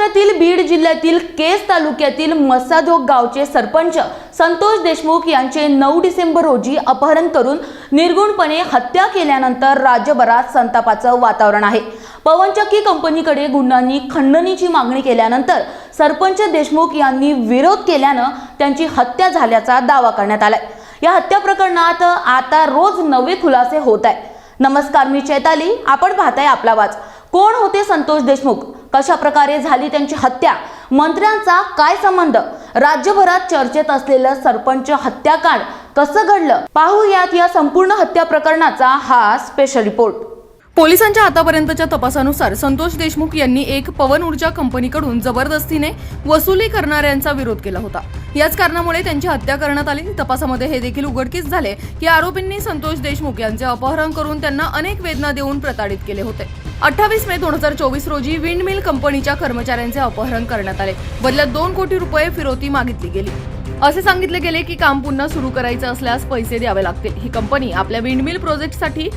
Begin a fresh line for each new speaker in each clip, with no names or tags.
महाराष्ट्रातील बीड जिल्ह्यातील केस तालुक्यातील मसाधोक गावचे सरपंच संतोष देशमुख यांचे नऊ डिसेंबर रोजी अपहरण करून निर्गुणपणे हत्या केल्यानंतर राज्यभरात संतापाचं वातावरण आहे. पवनचक्की कंपनीकडे गुंडांनी खंडणीची मागणी केल्यानंतर सरपंच देशमुख यांनी विरोध केल्यानं त्यांची हत्या झाल्याचा दावा करण्यात आलाय. या हत्या प्रकरणात आता रोज नवे खुलासे होत आहे नमस्कार मी चैताली. आपण पाहताय आपला वाच कोण होते संतोष देशमुख? कशा प्रकारे झाली त्यांची हत्या? मंत्र्यांचा काय संबंध? राज्यभरात चर्चेत असलेलं सरपंच हत्याकांड कसं घडलं? पाहूयात या संपूर्ण हत्या प्रकरणाचा हा स्पेशल रिपोर्ट
पोलिसांच्या आतापर्यंतच्या तपासानुसार संतोष देशमुख यांनी एक पवन ऊर्जा कंपनीकडून जबरदस्तीने वसुली करणाऱ्यांचा विरोध केला होता. याच कारणामुळे त्यांची हत्या करण्यात आली. तपासामध्ये हे देखील उघडकीस झाले की आरोपींनी संतोष देशमुख यांचे अपहरण करून त्यांना अनेक वेदना देऊन प्रताडित केले होते. अठ्ठावीस मे दोन हजार चोवीस रोजी विंडमिल कंपनीच्या कर्मचाऱ्यांचे अपहरण करण्यात आले. बदल्यात दोन कोटी रुपये फिरोती मागितली गेली. असे सांगितले गेले की काम पुन्हा सुरू करायचं असल्यास पैसे द्यावे लागतील. ही कंपनी आपल्या विंडमिल प्रोजेक्टसाठी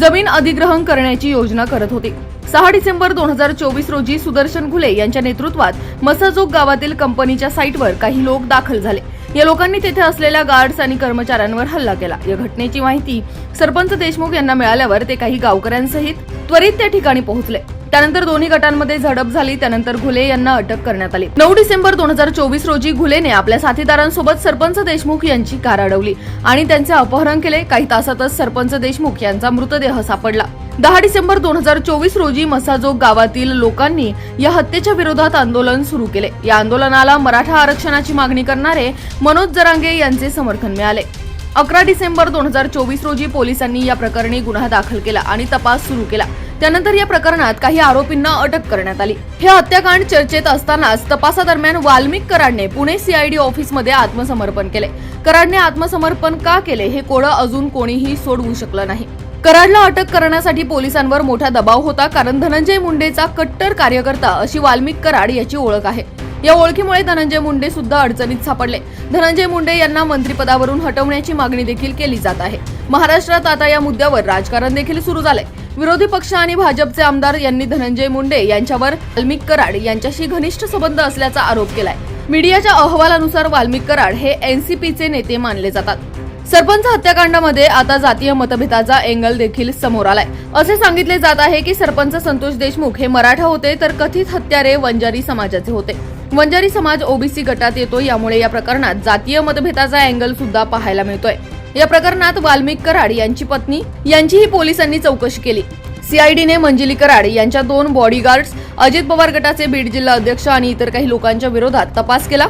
जमीन अधिग्रहण करण्याची योजना करत होती. सहा डिसेंबर दोन हजार चोवीस रोजी सुदर्शन घुले यांच्या नेतृत्वात मसाजोग गावातील कंपनीच्या साईटवर काही लोक दाखल झाले. या लोकांनी तेथे असलेल्या गार्ड्स आणि कर्मचाऱ्यांवर हल्ला केला. या घटनेची माहिती सरपंच देशमुख यांना मिळाल्यावर ते काही गावकऱ्यांसहित त्वरित त्या ठिकाणी पोहोचले. त्यानंतर दोन्ही गटांमध्ये झडप झाली त्यानंतर घुले यांना अटक करण्यात आली. नऊ डिसेंबर दोन हजार चोवीस रोजी घुलेने आपल्या साथीदारांसोबत सरपंच देशमुख यांची कार अडवली आणि त्यांचे अपहरण केले. काही तासातच सरपंच देशमुख यांचा मृतदेह सापडला. दहा डिसेंबर दोन हजार चोवीस रोजी मसाजोग गावातील लोकांनी या हत्येच्या विरोधात आंदोलन सुरू केले. या आंदोलनाला मराठा आरक्षणाची मागणी करणारे मनोज जरांगे यांचे समर्थन मिळाले. अकरा डिसेंबर दोन हजार चोवीस रोजी पोलिसांनी या प्रकरणी गुन्हा दाखल केला आणि तपास सुरू केला. त्यानंतर या प्रकरणात काही आरोपींना अटक करण्यात आली. हे हत्याकांड चर्चेत असतानाच तपासादरम्यान वाल्मिक कराडने पुणे सीआयडी ऑफिसमध्ये आत्मसमर्पण केले. कराडने आत्मसमर्पण का केले हे कोडं अजून कोणीही सोडवू शकलं नाही. कराडला अटक करण्यासाठी पोलिसांवर मोठा दबाव होता कारण धनंजय मुंडेचा कट्टर कार्यकर्ता अशी वाल्मिक कराड याची ओळख आहे. या ओळखीमुळे धनंजय मुंडे सुद्धा अडचणीत सापडले. धनंजय मुंडे यांना मंत्रिपदावरून हटवण्याची मागणी देखील केली जात आहे. महाराष्ट्रात आता या मुद्द्यावर राजकारण देखील सुरू झालंय. विरोधी पक्ष आणि भाजपचे आमदार यांनी धनंजय मुंडे यांच्यावर वाल्मिक कराड यांच्याशी घनिष्ठ संबंध असल्याचा आरोप केलाय. मीडियाच्या अहवालानुसार वाल्मिक कराड हे एनसीपीचे नेते मानले जातात. सरपंच हत्याकांडामध्ये आता जातीय मतभेदाचा एंगल देखील समोर आलाय. असे सांगितले जात आहे की सरपंच संतोष देशमुख हे मराठा होते तर कथित हत्यारे वंजारी समाजाचे होते. वंजारी समाज ओबीसी गटात येतो यामुळे या प्रकरणात जातीय मतभेदाचा अँगल सुद्धा पाहायला मिळतोय. या प्रकरणात वाल्मिक कराड यांची पत्नी यांचीही पोलिसांनी चौकशी केली. सीआयडीने मंजिली कराड यांच्या दोन बॉडीगार्ड्स अजित पवार गटाचे बीड जिल्हा अध्यक्ष आणि इतर काही लोकांच्या विरोधात तपास केला.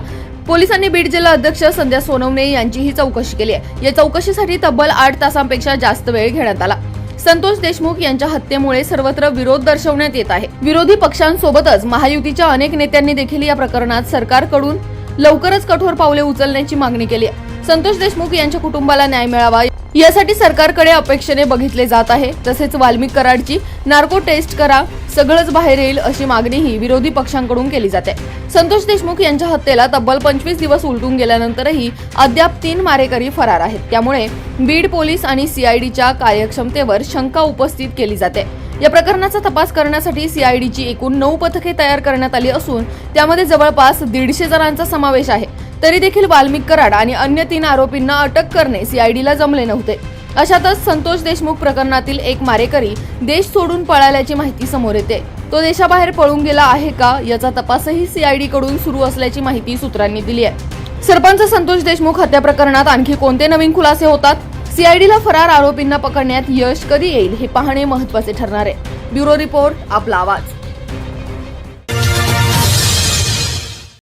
पोलिसांनी बीड जिल्हा अध्यक्ष संध्या सोनवणे यांचीही चौकशी केली आहे. या चौकशीसाठी तब्बल आठ तासांपेक्षा जास्त वेळ घेण्यात आला. संतोष देशमुख यांच्या हत्येमुळे सर्वत्र विरोध दर्शवण्यात येत आहे. विरोधी पक्षांसोबतच महायुतीच्या अनेक नेत्यांनी देखील या प्रकरणात सरकारकडून लवकरच कठोर पावले उचलण्याची मागणी केली आहे. संतोष देशमुख यांच्या कुटुंबाला न्याय मिळावा. यासाठी सरकारकडे अपेक्षेने बघितले जात आहे. तसेच वाल्मिक कराडची नार्को टेस्ट करा सगळंच बाहेर येईल अशी मागणीही विरोधी पक्षांकडून केली जाते. संतोष देशमुख यांच्या हत्येला तब्बल पंचवीस दिवस उलटून गेल्यानंतरही अद्याप तीन मारेकरी फरार आहेत. त्यामुळे बीड पोलीस आणि सीआयडीच्या कार्यक्षमतेवर शंका उपस्थित केली जाते. या प्रकरणाचा तपास करण्यासाठी सीआयडीची एकूण नऊ पथके तयार करण्यात आली असून त्यामध्ये जवळपास दीडशे जणांचा समावेश आहे. तरी देखील वाल्मिक कराड आणि अन्य तीन आरोपींना अटक करणे सीआयडीला जमले नव्हते. अशातच संतोष देशमुख प्रकरणातील एक मारेकरी देश सोडून पळाल्याची माहिती समोर येते. तो देशाबाहेर पळून गेला आहे का याचा तपासही सीआयडी कडून सुरू असल्याची माहिती सूत्रांनी दिली आहे. सरपंच संतोष देशमुख हत्या प्रकरणात आणखी कोणते नवीन खुलासे होतात? सीआयडीला फरार आरोपींना पकडण्यात यश कधी येईल हे पाहणे महत्त्वाचे ठरणार आहे. ब्युरो रिपोर्ट आपला आवाज.